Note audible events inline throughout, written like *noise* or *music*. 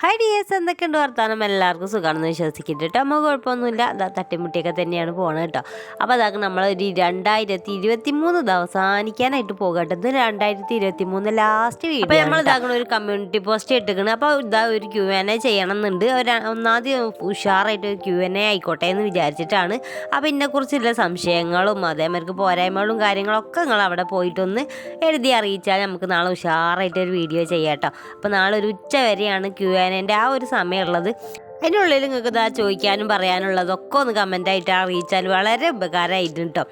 Hi dears എന്തൊക്കെയുണ്ട് വർത്താനം? എല്ലാവർക്കും സുഖമാണെന്ന് വിശ്വസിക്കുന്നുണ്ട് കേട്ടോ. നമുക്ക് കുഴപ്പമൊന്നുമില്ല. അതാ തട്ടിമുട്ടിയൊക്കെ തന്നെയാണ് പോകണത് കേട്ടോ. അപ്പോൾ അതൊക്കെ നമ്മൾ ഒരു രണ്ടായിരത്തി ഇരുപത്തി മൂന്ന് അവസാനിക്കാനായിട്ട് പോകട്ടെ ഇത് രണ്ടായിരത്തി ഇരുപത്തി മൂന്ന് ലാസ്റ്റ് വീഡിയോ അപ്പോൾ നമ്മൾ ഇതാക്കണ ഒരു കമ്മ്യൂണിറ്റി പോസ്റ്റ് ഇട്ടിക്കണം അപ്പോൾ ഇതാ ഒരു ക്യൂ എൻ എ ചെയ്യണം എന്നുണ്ട് ഒരു ഒന്നാദ്യം ഉഷാറായിട്ട് ഒരു ക്യൂ എൻ എ ആയിക്കോട്ടെ എന്ന് വിചാരിച്ചിട്ടാണ്. അപ്പോൾ ഇതിനെക്കുറിച്ചുള്ള സംശയങ്ങളും അതേമാതിരി പോരായ്മകളും കാര്യങ്ങളൊക്കെ നിങ്ങൾ അവിടെ പോയിട്ടൊന്ന് എഴുതി അറിയിച്ചാൽ നമുക്ക് നാളെ ഉഷാറായിട്ട് ഒരു വീഡിയോ ചെയ്യാം കേട്ടോ. അപ്പോൾ നാളെ ഒരു ഉച്ച വരെയാണ് ക്യൂ എൻ എന്റെ ആ ഒരു സമയമുള്ളത്. അതിനുള്ളിൽ നിങ്ങൾക്ക് ഇതാ ചോദിക്കാനും പറയാനുള്ളതൊക്കെ ഒന്ന് കമന്റായിട്ട് അറിയിച്ചാൽ വളരെ ഉപകാരമായിരുന്നു കേട്ടോ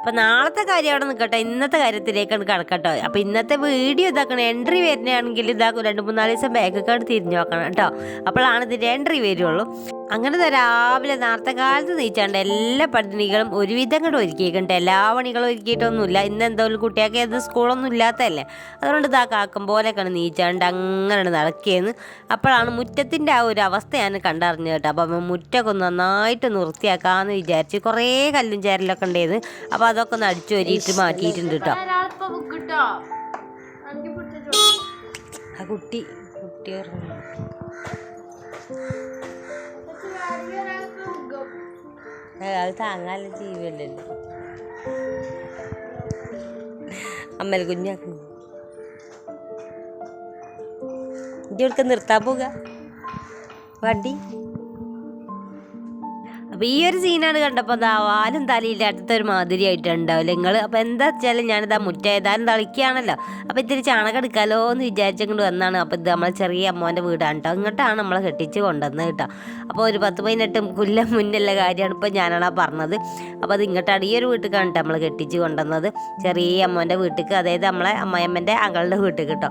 അപ്പം നാളത്തെ കാര്യം അവിടെ നിൽക്കട്ടെ. ഇന്നത്തെ കാര്യത്തിലേക്കാണ് കിടക്കട്ടോ. അപ്പം ഇന്നത്തെ വീഡിയോ ഇതാക്കണം. എൻട്രി വരുന്നതാണെങ്കിൽ ഇതാക്കും രണ്ട് മൂന്നാൽ ദിവസം ബാക്കൊക്കെ തിരിഞ്ഞു നോക്കണം കേട്ടോ അപ്പോഴാണ് ഇതിന്റെ എൻട്രി വരുള്ളൂ. അങ്ങനെ രാവിലെ നേരത്തെ കാലത്ത് നീച്ചാണ്ട് എല്ലാ പട്ടിണികളും ഒരുവിധം കൂടെ ഒരുക്കിയിട്ടുണ്ട് എല്ലാ പണികളും ഒരുക്കിയിട്ടൊന്നുമില്ല. ഇന്ന് എന്തായാലും കുട്ടിയൊക്കെ ഏത് സ്കൂളൊന്നും ഇല്ലാത്തതല്ലേ? അതുകൊണ്ട് ഇതാ കാക്കം പോലെയൊക്കെയാണ് നീച്ചാണ്ട് അങ്ങനെ നടക്കിയെന്ന് അപ്പോഴാണ് മുറ്റത്തിന്റെ ആ ഒരു അവസ്ഥ ഞാൻ കണ്ടറിഞ്ഞു കേട്ടോ. അപ്പം മുറ്റമൊക്കെ ഒന്ന് നന്നായിട്ട് നിർത്തിയാക്കാമെന്ന് വിചാരിച്ച് കുറേ കല്ലും ചേരലൊക്കെ ഉണ്ടായിരുന്നു. അപ്പോൾ അതൊക്കെ ഒന്ന് അടിച്ചു വരിയിട്ട് മാറ്റിയിട്ടുണ്ട് കേട്ടോ. ആ കുട്ടി കുട്ടി അത് താങ്ങാല്ല ജീവിയല്ലല്ലോ അമ്മൽ കുഞ്ഞാക്കുന്നു ഇജ്ജ് ഇവിടുത്തെ നിർത്താൻ പോക വണ്ടി? അപ്പൊ ഈ ഒരു സീനാണ് കണ്ടപ്പോൾ അതാ വാലും തലയില്ലാത്ത ഒരു മാതിരി ആയിട്ടുണ്ടാവില്ല നിങ്ങൾ അപ്പൊ എന്താ വെച്ചാൽ ഞാനിതാ മുറ്റ ഏതാനും തളിക്കുകയാണല്ലോ. അപ്പൊ ഇത്തിരി ചാണകം എടുക്കാലോ എന്ന് വിചാരിച്ചുകൊണ്ട് വന്നാണ്. അപ്പൊ ഇത് നമ്മളെ ചെറിയ അമ്മോന്റെ വീടാണ് കേട്ടോ ഇങ്ങോട്ടാണ് നമ്മളെ കെട്ടിച്ച് കൊണ്ടുവന്നത് കേട്ടോ അപ്പോൾ ഒരു പത്ത് പതിനെട്ട് കൊല്ലം മുന്നുള്ള കാര്യമാണ് ഇപ്പൊ ഞാനാണ് പറഞ്ഞത്. അപ്പോൾ അത് ഇങ്ങോട്ടാണ് ഈ ഒരു കേട്ടോ നമ്മൾ കെട്ടിച്ച് കൊണ്ടുവന്നത്. ചെറിയ അമ്മോന്റെ വീട്ടിലേക്ക് അതായത് നമ്മളെ അമ്മയമ്മന്റെ അങ്ങളുടെ വീട്ടിലേക്ക് കേട്ടോ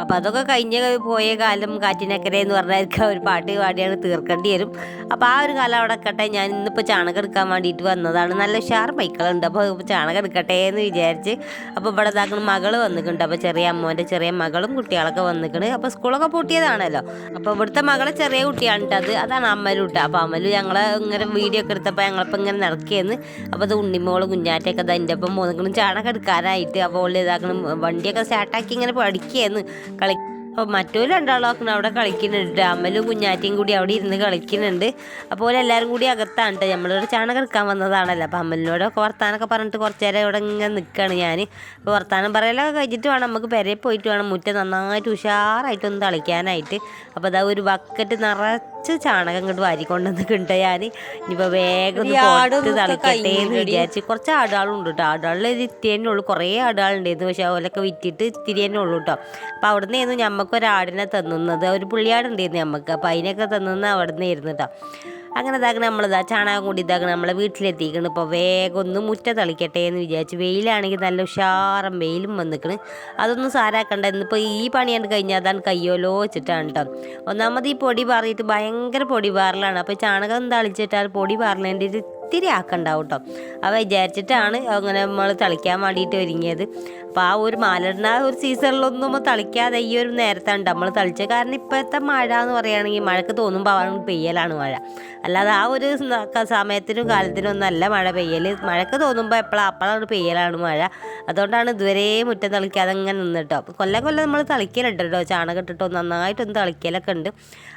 അപ്പോൾ അതൊക്കെ കഴിഞ്ഞ പോയ കാലം കാറ്റിനക്കരെ എന്ന് പറഞ്ഞാൽ ഒരു പാട്ട് പാടിയാണ് തീർക്കേണ്ടി വരും. അപ്പോൾ ആ ഒരു കാലം അവിടെ എടുക്കട്ടെ ഞാൻ ഇന്നിപ്പോൾ ചാണകം എടുക്കാൻ വേണ്ടിയിട്ട് വന്നതാണ്. നല്ല ഉഷാർ മൈക്കളുണ്ട് അപ്പോൾ ചാണകം എടുക്കട്ടെ എന്ന് വിചാരിച്ച് അപ്പോൾ ഇവിടെ ഇതാക്കുന്ന മകൾ വന്നിട്ടുണ്ട്. അപ്പോൾ ചെറിയ അമ്മോന്റെ ചെറിയ മകളും കുട്ടികളൊക്കെ വന്നിട്ടുണ്ട് അപ്പോൾ സ്കൂളൊക്കെ പൂട്ടിയതാണല്ലോ. അപ്പോൾ ഇവിടുത്തെ മകളെ ചെറിയ കുട്ടിയാണ് ട്ടോ അത്. അതാണ് അമ്മലു കേട്ടോ അപ്പോൾ അമ്മലു ഞങ്ങളെ ഇങ്ങനെ വീഡിയോ ഒക്കെ എടുത്തപ്പോൾ ഞങ്ങളിപ്പോൾ ഇങ്ങനെ നടക്കുകയെന്ന് അപ്പോൾ അത് ഉണ്ണിമോൾ കുഞ്ഞാറ്റൊക്കെ അത് എന്റെ ഒപ്പം പോന്നിക്കണം ചാണകം എടുക്കാനായിട്ട് അപ്പോൾ ഇതാക്കണം വണ്ടിയൊക്കെ സ്റ്റാർട്ടാക്കി ഇങ്ങനെ പഠിക്കുകയെന്ന് കളി. അപ്പോൾ മറ്റൊരു രണ്ടാളാക്കണം അവിടെ കളിക്കുന്നുണ്ട്. അമ്മലും കുഞ്ഞാറ്റയും കൂടി അവിടെ ഇരുന്ന് കളിക്കുന്നുണ്ട്. അപ്പോൾ എല്ലാവരും കൂടി അകത്താണ് കേട്ടോ നമ്മളിവിടെ ചാണകം എടുക്കാൻ വന്നതാണല്ലോ. അപ്പോൾ അമ്മലിനോടൊക്കെ വർത്താനൊക്കെ പറഞ്ഞിട്ട് കുറച്ച് നേരം ഇവിടെ ഇങ്ങനെ നിൽക്കുകയാണ് ഞാൻ അപ്പോൾ വർത്താനം പറയലൊക്കെ കഴിഞ്ഞിട്ട് വേണം. നമുക്ക് പെരയിൽ പോയിട്ട് വേണം. മുറ്റം നന്നായിട്ട് ഉഷാറായിട്ടൊന്ന് തളിക്കാനായിട്ട്. അപ്പോൾ അതാ ഒരു ബക്കറ്റ് നിറച്ച് ചാണകം ഇങ്ങോട്ട് വാരിക്കൊണ്ടുവന്നിട്ടുണ്ട് ഞാൻ ഇനിയിപ്പോൾ വേഗം ഒന്ന് തളിക്കട്ടെ എന്ന് വിചാരിച്ച് കുറച്ച് ആടുകളുണ്ട് കേട്ടോ ആടുകളിൽ ഇത്തിരി തന്നെ ഉള്ളൂ. കുറേ ആടുകളുണ്ടായിരുന്നു. പക്ഷേ അവരൊക്കെ വിറ്റിട്ട് ഇത്തിരി തന്നെ ഉള്ളൂ കേട്ടോ അപ്പോൾ അവിടെ നിന്നായിരുന്നു ഞമ്മക്ക് ഒരാടിനെ തന്നുന്നത്. ഒരു പുള്ളിയാടുണ്ടായിരുന്നു ഞമ്മക്ക്. അപ്പോൾ അതിനൊക്കെ തന്നുന്ന അവിടെ നിന്നായിരുന്നു കേട്ടോ അങ്ങനെ ഇതാക്കണം നമ്മളിതാ ചാണകം കൂടി ഇതാക്കണം നമ്മളെ വീട്ടിലെത്തിക്കണം. ഇപ്പോൾ വേഗം ഒന്ന് മുറ്റ തളിക്കട്ടെ എന്ന് വിചാരിച്ച് വെയിലാണെങ്കിൽ നല്ല ഉഷാറം വെയിലും വന്നിക്കണ്. അതൊന്നും സാരാക്കണ്ട. ഇന്നിപ്പോൾ ഈ പണിയാണ് കഴിഞ്ഞാൽ അതാണ് കയ്യോലോ വെച്ചിട്ടാണ് കേട്ടോ ഒന്നാമത് ഈ പൊടി പാറിയിട്ട് ഭയങ്കര പൊടി പാറലാണ് അപ്പോൾ ചാണകം തളിച്ചിട്ടാൽ പൊടി പാറലേന്റെ ഒരു ഇത്തിരി ആക്കണ്ടാവും കേട്ടോ അത് വിചാരിച്ചിട്ടാണ് അങ്ങനെ നമ്മൾ തളിക്കാൻ വേണ്ടിയിട്ട് ഒരുങ്ങിയത്. അപ്പോൾ ആ ഒരു മാലടുന്ന ആ ഒരു സീസണിലൊന്നും നമ്മൾ തളിക്കാതെ ഈ ഒരു നേരത്താണ് നമ്മൾ തളിച്ചത്. കാരണം ഇപ്പോഴത്തെ മഴ എന്ന് പറയുകയാണെങ്കിൽ മഴക്ക് തോന്നുമ്പോൾ അവൻ പെയ്യലാണ് മഴ. അല്ലാതെ ആ ഒരു സമയത്തിനും കാലത്തിനും ഒന്നും അല്ല മഴ പെയ്യൽ മഴക്ക് തോന്നുമ്പോൾ എപ്പോഴാണ് അപ്പോഴാണ് പെയ്യലാണ് മഴ. അതുകൊണ്ടാണ് ഇതുവരെ മുറ്റം തളിക്കാതെ അങ്ങനെ നിന്നിട്ടോ കൊല്ലം കൊല്ലം നമ്മൾ തളിക്കലുണ്ട് കേട്ടോ ചാണകം ഇട്ടിട്ടോ നന്നായിട്ടൊന്ന് തളിക്കലൊക്കെ ഉണ്ട്.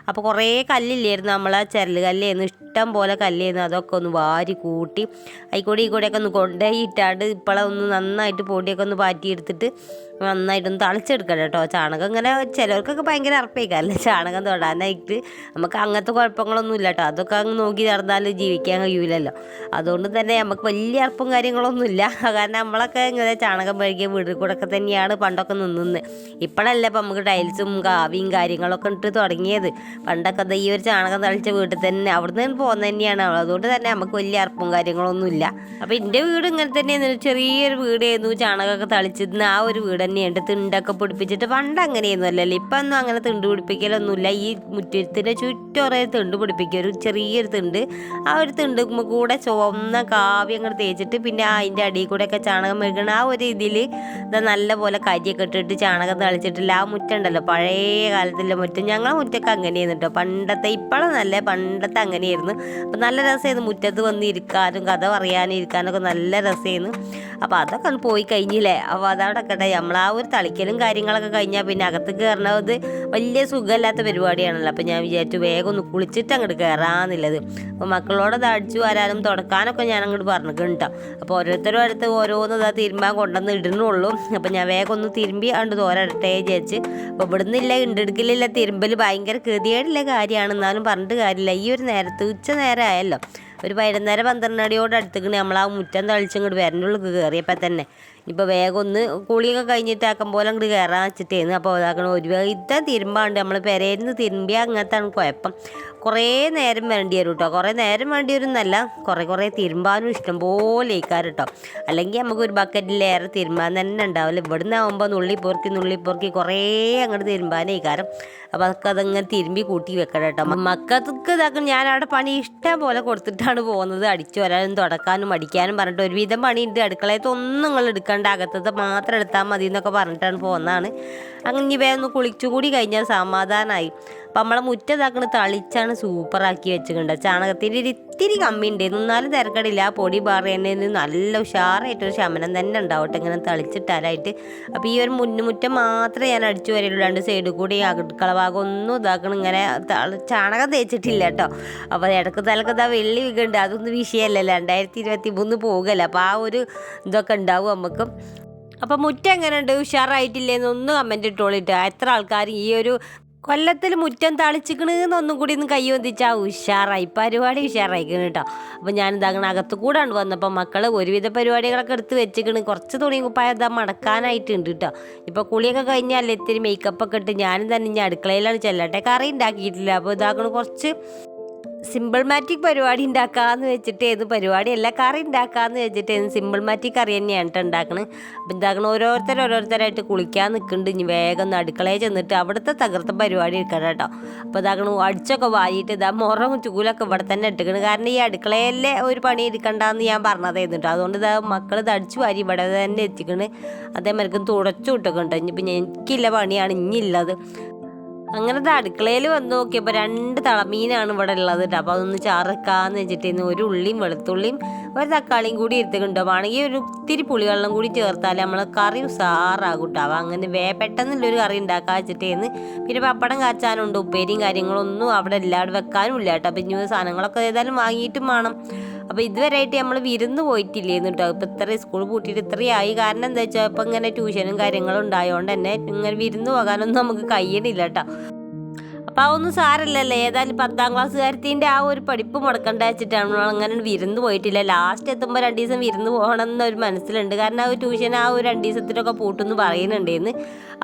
അപ്പോൾ കുറേ കല്ലില്ലായിരുന്നു. നമ്മൾ ആ ചരൽ കല്ലായിരുന്നു ഇഷ്ടം പോലെ കല്ലായിരുന്നു അതൊക്കെ ഒന്ന് വാരി കൂട്ടി അതിക്കൂടി ഈ കൂടെയൊക്കെ ഒന്ന് കൊണ്ടുപോയി ഇട്ടാണ്ട് ഇപ്പോഴെ ഒന്ന് നന്നായിട്ട് പൊടിയൊക്കെ ഒന്ന് പാറ്റിയെടുത്തിട്ട് നന്നായിട്ടൊന്ന് തളിച്ചെടുക്കണം കേട്ടോ. ചാണകം ഇങ്ങനെ ചിലർക്കൊക്കെ ഭയങ്കര അറപ്പേക്കല്ലേ ചാണകം തൊടാനായിട്ട് നമുക്ക് അങ്ങനത്തെ കുഴപ്പങ്ങളൊന്നും ഇല്ല കേട്ടോ. അതൊക്കെ അങ്ങ് നോക്കി നടന്നാൽ ജീവിക്കാൻ കഴിയൂലല്ലോ. അതുകൊണ്ട് തന്നെ നമുക്ക് വലിയ അർപ്പം കാര്യങ്ങളൊന്നും ഇല്ല. *laughs* കാരണം നമ്മളൊക്കെ ഇങ്ങനെ ചാണകം മേടിക്കുക വീട്ടിൽ കൂടെ ഒക്കെ തന്നെയാണ് പണ്ടൊക്കെ നിന്നത്. ഇപ്പോഴല്ലേ ഇപ്പം നമുക്ക് ടൈൽസും കാവിയും കാര്യങ്ങളൊക്കെ ഇട്ട് തുടങ്ങിയത്. പണ്ടൊക്കെ ഈ ഒരു ചാണകം തളിച്ച വീട്ടിൽ തന്നെ അവിടുന്ന് പോകുന്നത് തന്നെയാണ്. അതുകൊണ്ട് തന്നെ നമുക്ക് വലിയ അർപ്പും കാര്യങ്ങളൊന്നും ഇല്ല. അപ്പം എന്റെ വീട് ഇങ്ങനെ തന്നെയായിരുന്നു. ചെറിയൊരു വീടായിരുന്നു. ചാണകമൊക്കെ തളിച്ചിരുന്ന ആ ഒരു വീട് തന്നെയുണ്ട് തിണ്ടൊക്കെ പിടിപ്പിച്ചിട്ട് പണ്ട് അങ്ങനെയൊന്നും അല്ലല്ലോ ഇപ്പം ഒന്നും അങ്ങനെ തിണ്ട് പിടിപ്പിക്കലൊന്നുമില്ല. ഈ മുറ്റത്തിന്റെ ചുറ്റും കുറേ തിണ്ട് പിടിപ്പിക്കുക ഒരു ചെറിയൊരു തിണ്ട്. ആ ഒരു തിണ്ട് കൂടെ ചുവന്ന കാവ്യം അങ്ങോട്ട് തേച്ചിട്ട് പിന്നെ അതിന്റെ അടിയിൽ കൂടെ ഒക്കെ ചാണകം മെഴുകണം ആ ഒരു ഇതിൽ ഇതാ നല്ല പോലെ കരിയൊക്കെ ഇട്ടിട്ട് ചാണകം തളിച്ചിട്ടില്ല. ആ മുറ്റം ഉണ്ടല്ലോ. പഴയ കാലത്തിലെ മുറ്റം. ഞങ്ങളെ മുറ്റൊക്കെ അങ്ങനെയായിരുന്നു കേട്ടോ. പണ്ടത്തെ ഇപ്പോഴെന്നല്ല പണ്ടത്തെ അങ്ങനെയായിരുന്നു. അപ്പം നല്ല രസമായിരുന്നു മുറ്റത്ത് വന്ന് ഇരിക്കാനും കഥ പറയാനും ഇരിക്കാനൊക്കെ നല്ല രസമായിരുന്നു. അപ്പോൾ അതൊക്കെ പോയി കഴിഞ്ഞില്ലേ? അപ്പോൾ അതവിടെ കേട്ടെ നമ്മൾ ആ ഒരു തളിക്കലും കാര്യങ്ങളൊക്കെ കഴിഞ്ഞാൽ പിന്നെ അകത്ത് കയറണത് വലിയ സുഖമില്ലാത്ത പരിപാടിയാണല്ലോ. അപ്പം ഞാൻ വിചാരിച്ചു വേഗം ഒന്ന് കുളിച്ചിട്ട് അങ്ങോട്ട് കയറാന്നുള്ളത് അപ്പോൾ മക്കളോട് അടിച്ചു വരാനും തുടക്കാനൊക്കെ ഞാൻ അങ്ങോട്ട് പറഞ്ഞിട്ടുണ്ട് അപ്പോൾ ഓരോരുത്തരും അടുത്ത് ഓരോന്ന് ഇതാ തിരുമ്പാൻ കൊണ്ടുവന്ന് ഇടുന്നുള്ളൂ. അപ്പം ഞാൻ വേഗം ഒന്ന് തിരുമ്പി അങ്ങോട്ട് തോരട്ടെ വിചാരിച്ച്. അപ്പോൾ ഇവിടുന്ന് ഇല്ല ഇണ്ടെടുക്കലില്ല തിരുമ്പൽ ഭയങ്കര കൃതിയായിട്ടുള്ള കാര്യമാണ്. എന്നാലും പറഞ്ഞിട്ട് കാര്യമില്ല. ഈ ഒരു നേരത്ത് ഉച്ച നേരം ആയല്ലോ ഒരു വൈകുന്നേരം പന്ത്രണ്ട് മണിയോട് അടുത്തേക്കണ് നമ്മൾ ആ മുറ്റം തളിച്ചങ്ങോട്ട് വരണ്ടുള്ളൂ കയറിയപ്പോൾ തന്നെ. ഇപ്പോൾ വേഗം ഒന്ന് കുളിയൊക്കെ കഴിഞ്ഞിട്ട് ആക്കം പോലെ അങ്ങോട്ട് കയറാൻ വെച്ചിട്ടേന്ന്. അപ്പോൾ ഇതാക്കണം ഒരു ഇത്ര തിരുമ്പാണ്ട് നമ്മൾ പെരേന്ന് തിരുമ്പിയാൽ അങ്ങനത്താണ് കുഴപ്പം. കുറേ നേരം വേണ്ടി വരും കേട്ടോ കുറേ നേരം വേണ്ടി വരും എന്നല്ല കുറേ കുറേ തിരുമ്പാനും ഇഷ്ടം പോലെ ഇക്കാറ് കേട്ടോ അല്ലെങ്കിൽ നമുക്ക് ഒരു ബക്കറ്റിലേറെ തിരുമ്പാൻ തന്നെ ഉണ്ടാവില്ല. ഇവിടുന്ന് ആകുമ്പോൾ നുള്ളി പൊറുക്കി നുള്ളി പൊറുക്കി കുറേ അങ്ങോട്ട് തിരുമ്പാനേ ഇക്കാരം അപ്പോൾ അതൊക്കെ അതങ്ങനെ തിരുമ്പി കൂട്ടി വെക്കണം കേട്ടോ മക്കൾക്ക് ഇതാക്കും ഞാൻ അവിടെ പണി ഇഷ്ടം പോലെ കൊടുത്തിട്ടാണ് പോകുന്നത്. അടിച്ചു വരാനും തുടക്കാനും അടിക്കാനും പറഞ്ഞിട്ട് ഒരുവിധം പണി ഉണ്ട് അടുക്കളയത്ത് ഒന്നും നിങ്ങൾ എടുക്കേണ്ട അകത്തത് മാത്രം എടുത്താൽ മതി എന്നൊക്കെ പറഞ്ഞിട്ടാണ് പോകുന്നതാണ്. അങ്ങനെ വേഗം ഒന്ന് കുളിച്ചുകൂടി കഴിഞ്ഞാൽ സമാധാനമായി അപ്പം നമ്മളെ മുറ്റതാക്കണ തളിച്ചാണ് സൂപ്പറാക്കി വെച്ചിട്ടുണ്ട് ചാണകത്തിന്റെ ഒരു ഇത്തിരി കമ്മി ഉണ്ട്. എന്നാലും തിരക്കടില്ല. ആ പൊടി പാറേണ്ടതിന് നല്ല ഉഷാറായിട്ടൊരു ശമനം തന്നെ ഉണ്ടാവട്ടെ ഇങ്ങനെ തളിച്ചിട്ടാലായിട്ട് അപ്പോൾ ഈ ഒരു മുന്നുമുറ്റം മാത്രമേ ഞാൻ അടിച്ചു വരുള്ളൂ രണ്ട് സൈഡിൽ കൂടി അടുക്കള ഭാഗം ഒന്നും ഇതാക്കണം. ഇങ്ങനെ ചാണകം തേച്ചിട്ടില്ല കേട്ടോ. അപ്പോൾ ഇടയ്ക്ക് തലക്ക് ഇതാ വെള്ളി വിൽക്കുന്നുണ്ട് അതൊന്നും വിഷയമല്ലല്ലോ രണ്ടായിരത്തി ഇരുപത്തി മൂന്ന് പോകല്ല. അപ്പോൾ ആ ഒരു ഇതൊക്കെ ഉണ്ടാവും നമുക്ക്. അപ്പോൾ മുറ്റം എങ്ങനെയുണ്ട്? ഉഷാറായിട്ടില്ലേന്ന് ഒന്ന് കമന്റ് ഇട്ടോളിട്ട്. എത്ര ആൾക്കാർ ഈ ഒരു കൊല്ലത്തിൽ മുറ്റം തളിച്ചിക്കണെന്നൊന്നും കൂടി ഒന്ന് കൈ വന്നിച്ചാൽ ഉഷാറായി. പരിപാടി ഉഷാറായിക്കണ് കേട്ടോ. അപ്പോൾ ഞാൻ ഇതാകണ അകത്ത് കൂടാണ് വന്നപ്പോൾ മക്കൾ ഒരുവിധ പരിപാടികളൊക്കെ എടുത്ത് വെച്ചിക്കണ്. കുറച്ച് തുണി കുപ്പായ മടക്കാനായിട്ടുണ്ട് കേട്ടോ. ഇപ്പോൾ കുളിയൊക്കെ കഴിഞ്ഞാൽ ഇത്തിരി മേക്കപ്പ് ഒക്കെ ഇട്ട് ഞാനും തന്നെ ഇനി അടുക്കളയിലാണ് ചെല്ലട്ടെ. കറി ഉണ്ടാക്കിയിട്ടില്ല. അപ്പോൾ ഇതാക്കണ കുറച്ച് സിമ്പിൾ മാറ്റിക് പരിപാടി ഉണ്ടാക്കാന്ന് വെച്ചിട്ട് ഏത് പരിപാടിയല്ല കറി ഉണ്ടാക്കാന്ന് വെച്ചിട്ട് സിമ്പിൾ മാറ്റിക് കറി തന്നെയാണ് കേട്ടോ ഉണ്ടാക്കണത് അപ്പം എന്താക്കണം ഓരോരുത്തർ ഓരോരുത്തരായിട്ട് കുളിക്കാൻ നിൽക്കുന്നുണ്ട് ഇനി വേഗം ഒന്ന് അടുക്കളയിൽ ചെന്നിട്ട് അവിടുത്തെ തകർത്ത പരിപാടി എടുക്കണം കേട്ടോ അപ്പോൾ ഇതാക്കണം അടിച്ചൊക്കെ വാരിയിട്ട് ഇതാ മുറം ചൂലൊക്കെ ഇവിടെ തന്നെ ഇട്ടിക്കണം. കാരണം ഈ അടുക്കളയല്ലേ ഒരു പണി എടുക്കണ്ടെന്ന് ഞാൻ പറഞ്ഞതായിരുന്നു കേട്ടോ അതുകൊണ്ട് ഇതാ മക്കൾ ഇത് അടിച്ചു വാരി ഇവിടെ തന്നെ എത്തിക്കണ്. അതേമാതിരിക്കും തുടച്ചു വിട്ടൊക്കെ ഇനിയിപ്പോൾ എനിക്കില്ല പണിയാണ് ഇനിയുള്ളത് അങ്ങനത്തെ അടുക്കളയിൽ വന്ന് നോക്കിയപ്പോൾ രണ്ട് തളമീനാണ് ഇവിടെ ഉള്ളത് കേട്ടോ അപ്പോൾ അതൊന്ന് ചാറക്കാന്ന് വെച്ചിട്ട് ഒരു ഉള്ളിയും വെളുത്തുള്ളിയും ഒരു തക്കാളിയും കൂടി എടുത്തിട്ടുണ്ടോ. ആണെങ്കിൽ ഒരു ഇത്തിരി പുളിവെള്ളം കൂടി ചേർത്താൽ നമ്മൾ കറി ഉസാറാകും കേട്ടോ അപ്പോൾ അങ്ങനെ വേ പെട്ടെന്നുള്ളൊരു കറി ഉണ്ടാക്കാൻ വെച്ചിട്ടേന്ന് പിന്നെ പപ്പടം കാച്ചാനുണ്ട് ഉപ്പേരിയും കാര്യങ്ങളൊന്നും അവിടെ എല്ലാവരും വെക്കാനും ഇല്ല കേട്ടോ അപ്പം ഇനി സാധനങ്ങളൊക്കെ ഏതായാലും വാങ്ങിയിട്ടും വേണം. അപ്പോൾ ഇതുവരെയായിട്ട് നമ്മൾ വിരുന്ന് പോയിട്ടില്ലേന്ന് കേട്ടോ ഇപ്പം ഇത്ര സ്കൂൾ പൂട്ടിയിട്ട് ഇത്രയായി കാരണം എന്താ വെച്ചാൽ ഇപ്പം ഇങ്ങനെ ട്യൂഷനും കാര്യങ്ങളും ഉണ്ടായതുകൊണ്ട് തന്നെ ഇങ്ങനെ വിരുന്ന് പോകാനൊന്നും നമുക്ക് കഴിയണില്ല കേട്ടോ അപ്പോൾ അതൊന്നും സാരല്ലല്ലേ. ഏതായാലും പത്താം ക്ലാസ് കാര്യത്തിന്റെ ആ ഒരു പഠിപ്പ് മുടക്കണ്ട വെച്ചിട്ടാണ് നമ്മൾ അങ്ങനെ വിരുന്ന് പോയിട്ടില്ല. ലാസ്റ്റ് എത്തുമ്പോൾ രണ്ട് ദിവസം വിരുന്ന് പോകണം എന്നൊരു മനസ്സിലുണ്ട്. കാരണം ആ ട്യൂഷൻ ആ ഒരു രണ്ട് ദിവസത്തിനൊക്കെ പൂട്ടെന്ന് പറയുന്നുണ്ടേന്ന്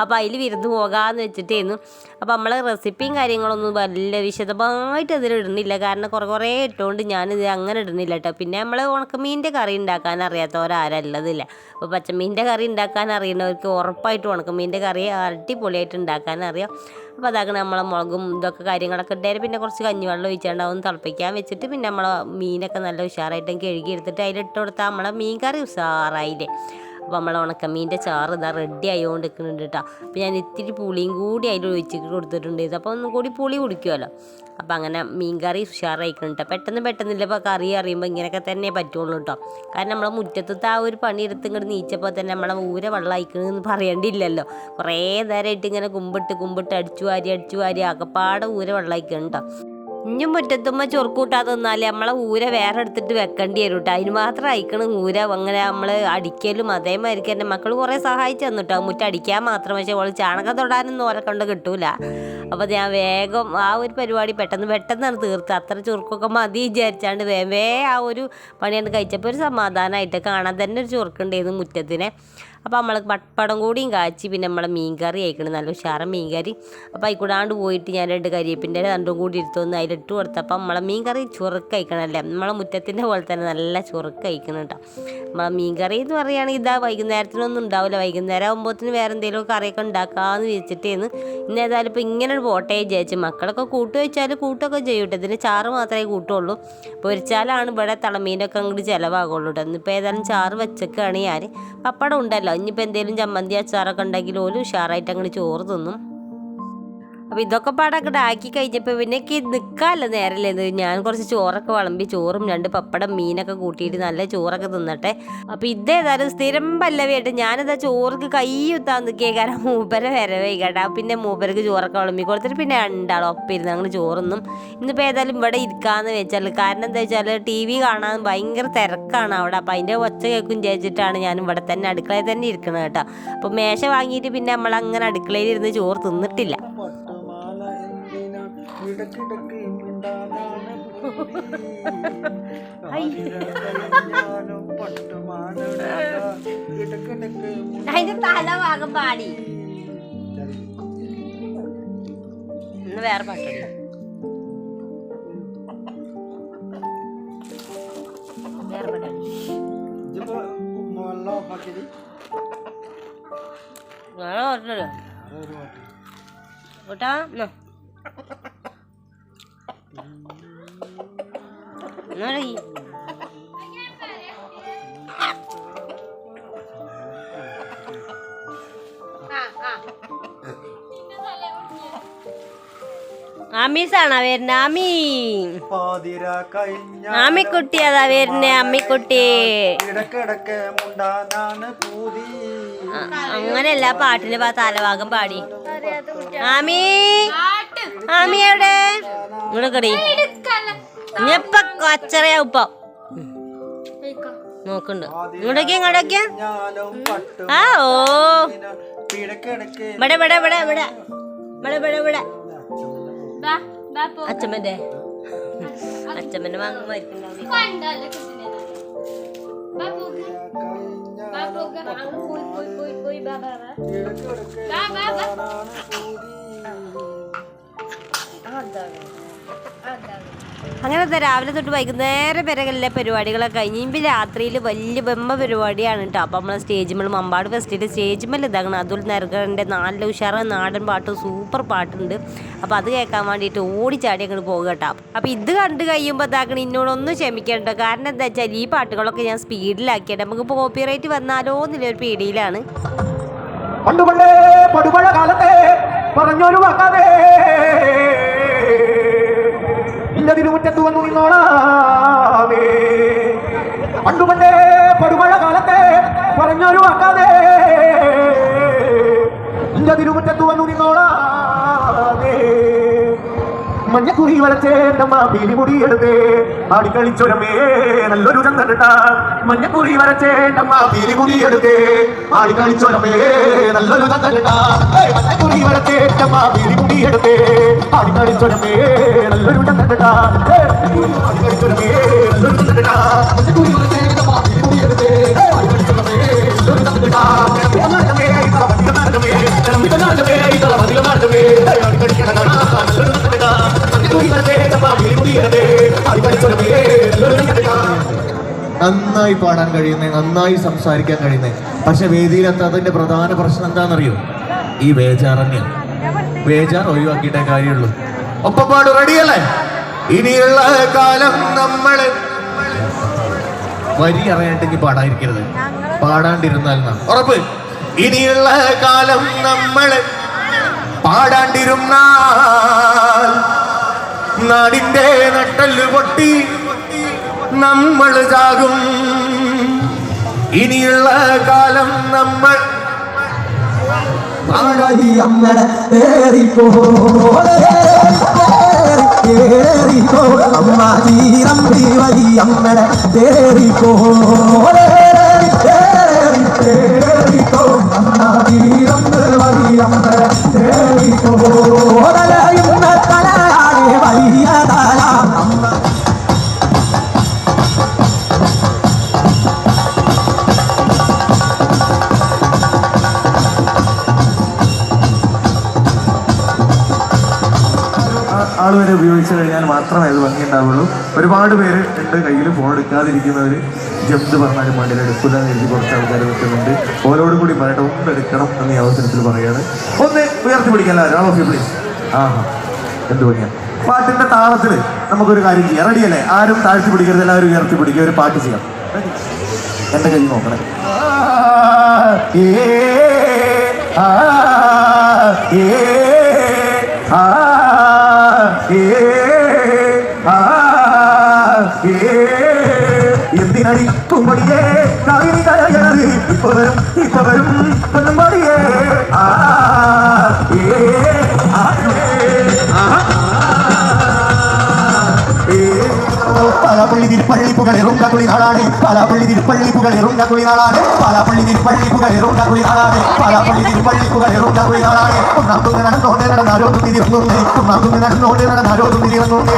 അപ്പോൾ അതിൽ വിരുന്ന് പോകാമെന്ന് വെച്ചിട്ടേന്നു അപ്പോൾ നമ്മളെ റെസിപ്പിയും കാര്യങ്ങളൊന്നും വലിയ വിശദമായിട്ട് അതിൽ ഇടുന്നില്ല. കാരണം കുറേ കുറേ ഇട്ടുകൊണ്ട് ഞാനിത് അങ്ങനെ ഇടുന്നില്ല കേട്ടോ പിന്നെ നമ്മൾ ഉണക്കമീന്റെ കറി ഉണ്ടാക്കാൻ അറിയാത്തവരാരല്ലതില്ല അപ്പോൾ പച്ചമീന്റെ കറി ഉണ്ടാക്കാൻ അറിയുന്നവർക്ക് ഉറപ്പായിട്ടും ഉണക്കമീന്റെ കറി അടിപൊളിയായിട്ട് ഉണ്ടാക്കാൻ അറിയാം. അപ്പോൾ അതാക്കണം നമ്മളെ മുളകും ഇതൊക്കെ കാര്യങ്ങളൊക്കെ ഇട്ടാലും പിന്നെ കുറച്ച് കഞ്ഞിവെള്ളം ഒഴിച്ചാണ്ടാവും തിളപ്പിക്കാൻ വെച്ചിട്ട് പിന്നെ നമ്മളെ മീനൊക്കെ നല്ല ഉഷാറായിട്ടും കഴുകി എടുത്തിട്ട് അതിലിട്ട് കൊടുത്താൽ നമ്മളെ മീൻ കറി ഉഷാറായില്ലേ. അപ്പോൾ നമ്മളെ ഉണക്കമീന്റെ ചാറ് ഇതാ റെഡി ആയതുകൊണ്ട് നിൽക്കുന്നുണ്ട് കേട്ടോ അപ്പോൾ ഞാൻ ഇത്തിരി പുളിയും കൂടി അതിൽ ഒഴിച്ചിട്ട് കൊടുത്തിട്ടുണ്ട് ഇത് അപ്പോൾ ഒന്നും കൂടി പുളി കുടിക്കുമല്ലോ അപ്പോൾ അങ്ങനെ മീൻ കറി കേട്ടോ പെട്ടെന്ന് പെട്ടെന്നില്ല ഇപ്പോൾ കറി അറിയുമ്പോൾ ഇങ്ങനെയൊക്കെ തന്നെ പറ്റുള്ളൂ കേട്ടോ കാരണം നമ്മളെ മുറ്റത്തത്തെ ആ ഒരു പണി എടുത്ത് ഇങ്ങോട്ട് നീച്ചപ്പോൾ തന്നെ നമ്മളെ ഊര വെള്ളം അയക്കണമെന്ന് പറയേണ്ടിയില്ലല്ലോ കുറേ നേരമായിട്ട് ഇങ്ങനെ കുമ്പിട്ട് കുമ്പിട്ട് അടിച്ചു വാരി അടിച്ചു വാരി അകപ്പാടെ ഊര വെള്ളം അയക്കണം കേട്ടോ ഇഞ്ഞും മുറ്റത്തുമ്മ ചൊറുക്കൂട്ടാതെ നിന്നാലേ നമ്മളെ ഊര വേറെ എടുത്തിട്ട് വെക്കേണ്ടി വരും കേട്ടോ അതിന് മാത്രം അയക്കണം ഊര അങ്ങനെ നമ്മൾ അടിക്കലും അതേമാതിരിക്കും എന്റെ മക്കൾ കുറേ സഹായിച്ചു തന്നു കേട്ടോ മുറ്റം അടിക്കാൻ മാത്രം പക്ഷേ അവൾ ചാണകം തൊടാനൊന്നും ഓരെ കൊണ്ട് കിട്ടൂല. അപ്പോൾ ഞാൻ വേഗം ആ ഒരു പരിപാടി പെട്ടെന്ന് പെട്ടെന്നാണ് തീർത്ത് അത്ര ചുറുക്കൊക്കെ മതി വിചാരിച്ചാണ്ട് വേ വേ ആ ഒരു പണിയാണ് കഴിച്ചപ്പോൾ ഒരു സമാധാനമായിട്ട് കാണാൻ തന്നെ ഒരു ചുറുക്കുണ്ടായിരുന്നു മുറ്റത്തിനെ. അപ്പോൾ നമ്മൾ പപ്പടം കൂടിയും കാച്ചി പിന്നെ നമ്മളെ മീൻകറി അയക്കണം നല്ല ഉഷാറ മീൻകറി. അപ്പോൾ അതിക്കൂടാണ്ട് പോയിട്ട് ഞാൻ രണ്ട് കരിയേപ്പിന്റെ രണ്ടും കൂടി എടുത്തൊന്ന് അതിലിട്ട് കൊടുത്തപ്പോൾ നമ്മളെ മീൻകറി ചുറുക്ക് അയക്കണമല്ലേ നമ്മളെ മുറ്റത്തിന്റെ പോലെ തന്നെ നല്ല ചുറുക്ക് അയക്കണം കേട്ടോ. നമ്മളെ മീൻകറി എന്ന് പറയുകയാണെങ്കിൽ ഇതാ വൈകുന്നേരത്തിനൊന്നും ഉണ്ടാവില്ല. വൈകുന്നേരം ആകുമ്പോഴത്തേന് വേറെ എന്തെങ്കിലും കറിയൊക്കെ ഉണ്ടാക്കാമെന്ന് വിളിച്ചിട്ടേന്ന് ഇന്ന് ഏതായാലും ഇപ്പോൾ ഇങ്ങനെ ഒരു പോട്ടേ വിചാരിച്ചു മക്കളൊക്കെ കൂട്ട് വെച്ചാൽ കൂട്ടൊക്കെ ചെയ്യൂട്ടെ ഇതിന് ചാറ് മാത്രമേ കൂട്ടുള്ളൂ. പൊരിച്ചാലാണ് ഇവിടെ തളമീനൊക്കെ അങ്ങോട്ട് ചിലവാകുള്ളൂ കേട്ടോ. ഇന്നിപ്പോൾ ഏതായാലും ചാറ് വെച്ചൊക്കെയാണ് ഞാൻ പപ്പടം ഉണ്ടല്ലോ. ഇനിയിപ്പോൾ എന്തെങ്കിലും ചമ്മന്തി അച്ചാറൊക്കെ ഉണ്ടെങ്കിൽ ഓലും ഉഷാറായിട്ട് അങ്ങോട്ട് ചോറ് തിന്നും. അപ്പോൾ ഇതൊക്കെ പാടൊക്കെ ആക്കി കഴിഞ്ഞപ്പോൾ പിന്നെ എനിക്ക് നിൽക്കാമല്ലോ നേരല്ലേ. ഞാൻ കുറച്ച് ചോറൊക്കെ വിളമ്പി ചോറും രണ്ട് പപ്പടം മീനൊക്കെ കൂട്ടിയിട്ട് നല്ല ചോറൊക്കെ തിന്നട്ടെ. അപ്പോൾ ഇതേതായാലും സ്ഥിരം പല്ലവിയായിട്ട് ഞാനിതാ ചോർക്ക് കൈ കുത്താൻ നിൽക്കിയ കാരണം മൂപ്പരെ വരവേ കേട്ടാ. പിന്നെ മൂപ്പർക്ക് ചോറൊക്കെ വിളമ്പി കൊടുത്തിട്ട് പിന്നെ രണ്ടാളും ഒപ്പം ഇരുന്ന് അങ്ങനെ ചോറൊന്നും. ഇന്നിപ്പോൾ ഏതായാലും ഇവിടെ ഇരിക്കാന്ന് വെച്ചാൽ കാരണം എന്താ വെച്ചാൽ ടി വി കാണാൻ ഭയങ്കര തിരക്കാണ് അവിടെ. അപ്പം അതിന്റെ ഒച്ച കേൾക്കും വിചാരിച്ചിട്ടാണ് ഞാൻ ഇവിടെ തന്നെ അടുക്കളയിൽ തന്നെ ഇരിക്കുന്നത് കേട്ടോ. അപ്പോൾ മേശ വാങ്ങിയിട്ട് പിന്നെ നമ്മൾ അങ്ങനെ അടുക്കളയിൽ ഇരുന്ന് ചോറ് തിന്നിട്ടില്ല. *laughs* അതിന്റെ തല ഭാഗം പാടി. ഇന്ന് വേറെ പാട്ടടി വേറെ ഓഫാക്കിയത്? വേറെ പാട്ടല്ലോ കൂട്ടാ എന്നാ. lo ആമീസാണോ വരുന്നത് അമ്മി പാതിര കഴിഞ്ഞ ആമിക്കുട്ടി അതാ വരുന്നേ അമ്മിക്കുട്ടി. അങ്ങനെയല്ല പാട്ടിന് പാ തലഭാഗം പാടി. ആമി ആമി എവിടെ? ഇങ്ങോട്ട് കടി. ഇനിയിപ്പൊ കൊച്ചറയാവും ഇപ്പൊ നോക്കണ്ട്. ഇങ്ങോട്ടേക്ക് ഇങ്ങോട്ടേക്ക്. ആ ഓ. ഇവിടെ ഇവിടെ ഇവിടെ ഇവിടെ. ഇവിടെ ഇവിടെ ഇവിടെ. അച്ഛമ്മന്റെ. അച്ഛമ്മന്റെ വാങ്ങും മരിക്കുണ്ടാവും കണ്ടല്ലേ കുട്ടിനെ ബാ പോക്ക് കഴിഞ്ഞ ബാ പോക്ക് അങ്ങ് പോയി പോയി പോയി പോയി ബാ ബാ ബാ ഇടക്കിടക്ക് ബാ ബാ ബാ മുണ്ടാനാണ് പൂതി അങ്ങനെ ദാ രാവിലെ തൊട്ട് വൈകുന്നേരം വരെ പരിപാടികളൊക്കെ കഴിഞ്ഞ് ഇപ്പം രാത്രിയിൽ വലിയ ബെമ്മ പരിപാടിയാണ് കേട്ടോ അപ്പം നമ്മളെ സ്റ്റേജ് മേൽ മമ്പാട് ഫെസ്റ്റിന്റെ സ്റ്റേജ് മേൽ ഇതാകണം അതുൽ നരകന്റെ നല്ല ഉഷാറ നാടൻ പാട്ടും സൂപ്പർ പാട്ടുണ്ട്. അപ്പോൾ അത് കേൾക്കാൻ വേണ്ടിയിട്ട് ഓടിച്ചാടി അങ്ങോട്ട് പോകുക കേട്ടോ അപ്പോൾ ഇത് കണ്ട് കഴിയുമ്പോൾ ഇതാക്കണം ഇന്നോടൊന്നും ക്ഷമിക്കണ്ട കാരണം എന്താ വെച്ചാൽ ഈ പാട്ടുകളൊക്കെ ഞാൻ സ്പീഡിലാക്കിയിട്ട്. നമുക്ക് കോപ്പിറൈറ്റ് വന്നാലോ എന്നുള്ളൊരു പേടിയിലാണ്. പണ്ട് പണ്ടേ പടുമഴ കാലത്തെ തിരുമുറ്റത്ത് വന്നു നിന്നോളാമേ പണ്ടു പണ്ടേ പടുമഴ കാലത്തെ പറഞ്ഞൊരു വാക്കാതെ നിന്റെ തിരുമുറ്റത്ത് വന്നു നിന്നോളാമേ മഞ്ഞക്കുറി വരച്ചേണ്ടമ്മ പീലിമുടി എടുത്തേ ആടിക്കളിച്ചൊരമേ നല്ലൊരു ചന്ദ്രട്ട മഞ്ഞക്കുറി വരച്ചേണ്ടമ്മ പീലിമുടി എടുത്തേ ആടിക്കളിച്ചൊരമേ നല്ലൊരു ചന്ദ്രട്ട മഞ്ഞക്കുറി വരച്ചേണ്ടമ്മ പീലിമുടി എടുത്തേ ആടിക്കളിച്ചൊരമേ നല്ലൊരു ചന്ദ്രട്ട ആടിക്കളിച്ചൊരമേ നല്ലൊരു ചന്ദ്രട്ട മഞ്ഞക്കുറി വരച്ചേണ്ടമ്മ പീലിമുടി എടുത്തേ ആടിക്കളിച്ചൊരമേ നല്ലൊരു ചന്ദ്രട്ട ഇതനാടമേ ഇതനാടമേ ഇതനാടമേ ഇതനാടമേ ആടിക്കളിക്കണ നല്ലൊരു നന്നായി പാടാൻ കഴിയുന്നത് നന്നായി സംസാരിക്കാൻ കഴിയുന്നത് പക്ഷെ വേദിയിലെത്താത്തതിന്റെ പ്രധാന പ്രശ്നം എന്താണെന്നറിയോ? ഈ വേജാറന്യം വേജാർ ഒഴിവാക്കിയിട്ടേ കാര്യമുള്ളൂ. ഒപ്പം പാട് റെഡിയല്ലേ? ഇനിയുള്ള കാലം നമ്മൾ വരി അറിയാണ്ടെങ്കിൽ പാടാതിരിക്കരുത്. പാടാണ്ടിരുന്നാൽ ഉറപ്പ്. ഇനിയുള്ള കാലം നമ്മൾ പാടാണ്ടിരുന്നാൽ നാടിന്റെ നട്ടൽ പൊട്ടി നമ്മൾ ചാകും ഇനിയുള്ള കാലം നമ്മൾ ഏറിപ്പോ അമ്മ തീരം വഴി അമ്മട ഏറിപ്പോ ഏറിപ്പോ അമ്മ തീരം വഴി അമ്മട ഏറിപ്പോ തലയുന്ന തലയാടെ വലിയ തല ആൾ വരെ ഉപയോഗിച്ച് കഴിഞ്ഞാൽ മാത്രമേ അത് ഭംഗി ഉണ്ടാവുള്ളൂ ഒരുപാട് പേര് ഉണ്ട് കയ്യിൽ ഫോൺ എടുക്കാതിരിക്കുന്നവർ ജപ്ത് പറഞ്ഞാലും മണ്ണിൽ എടുക്കില്ല എഴുതി കുറച്ച് ആൾക്കാർ വെക്കുന്നുണ്ട്. ഓരോടും കൂടി പറയട്ടെ ഒന്ന് എടുക്കണം എന്ന് ഈ അവസരത്തിൽ പറയാണ്. ഒന്ന് ഉയർത്തി പിടിക്കല്ല ഒരാൾ ഓഫ് പ്ലീസ് ആ എന്ത് ഭംഗിയാണ് പാട്ടിന്റെ താളത്തിൽ നമുക്കൊരു കാര്യം ചെയ്യാം. റെഡിയല്ലേ ആരും താഴ്ത്തി പിടിക്കരുത് എല്ലാവരും ഉയർത്തി പിടിക്കുക ഒരു പാട്ട് ചെയ്യാം? എന്റെ കൈ നോക്കണേ. ഏ, ആ, ഏ, ഏ ആ ഏ എന്തിനടി പൂമ്പടിയേ കാവിനി പാലാപ്പള്ളി തിരുപ്പള്ളിപ്പുകൾ എറുങ്കക്കുളി നാടാണ്. പാലാപ്പള്ളി തിരുപ്പള്ളിപ്പുകൾ എറുങ്കക്കുളി നാടാണ്. പാലാപ്പള്ളി തിരുപ്പള്ളിപ്പുകൾ എറുങ്കക്കുളി നാടാണ്. പാലാപ്പള്ളി തിരുപ്പള്ളിപ്പുകൾ എറുങ്കക്കുളി നാടാണ്. ഒന്നാം കുന്ന് നടന്നോണ്ട് നടന്ന ആരോഗ്യം തിരിയുന്നുണ്ട് ഒന്നാം കുന്ന് നടന്നോണ്ട് നടന്ന ആരോഗ്യം തിരിയുന്നുണ്ട്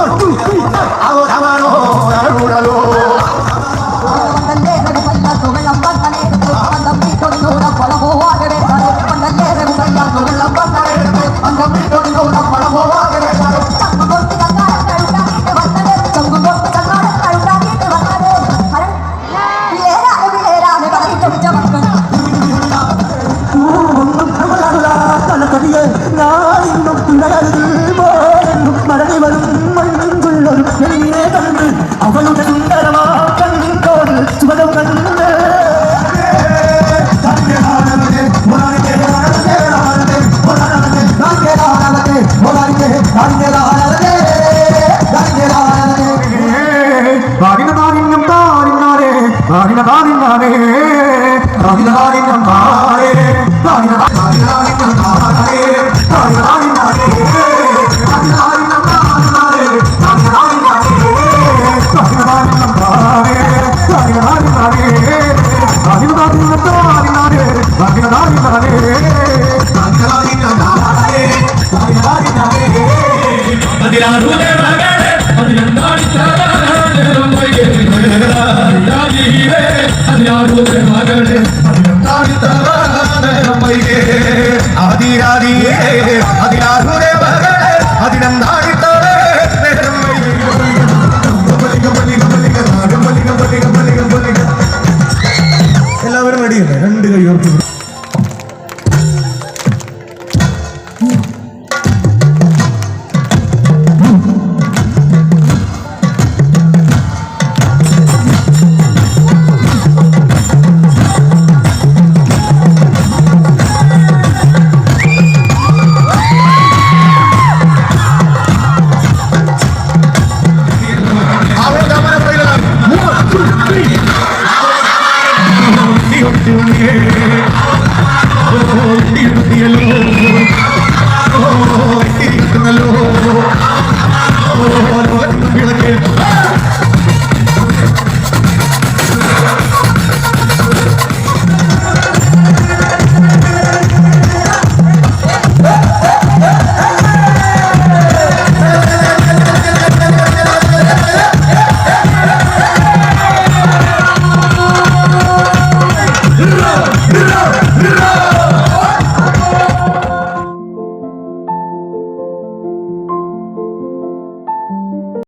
ആവോ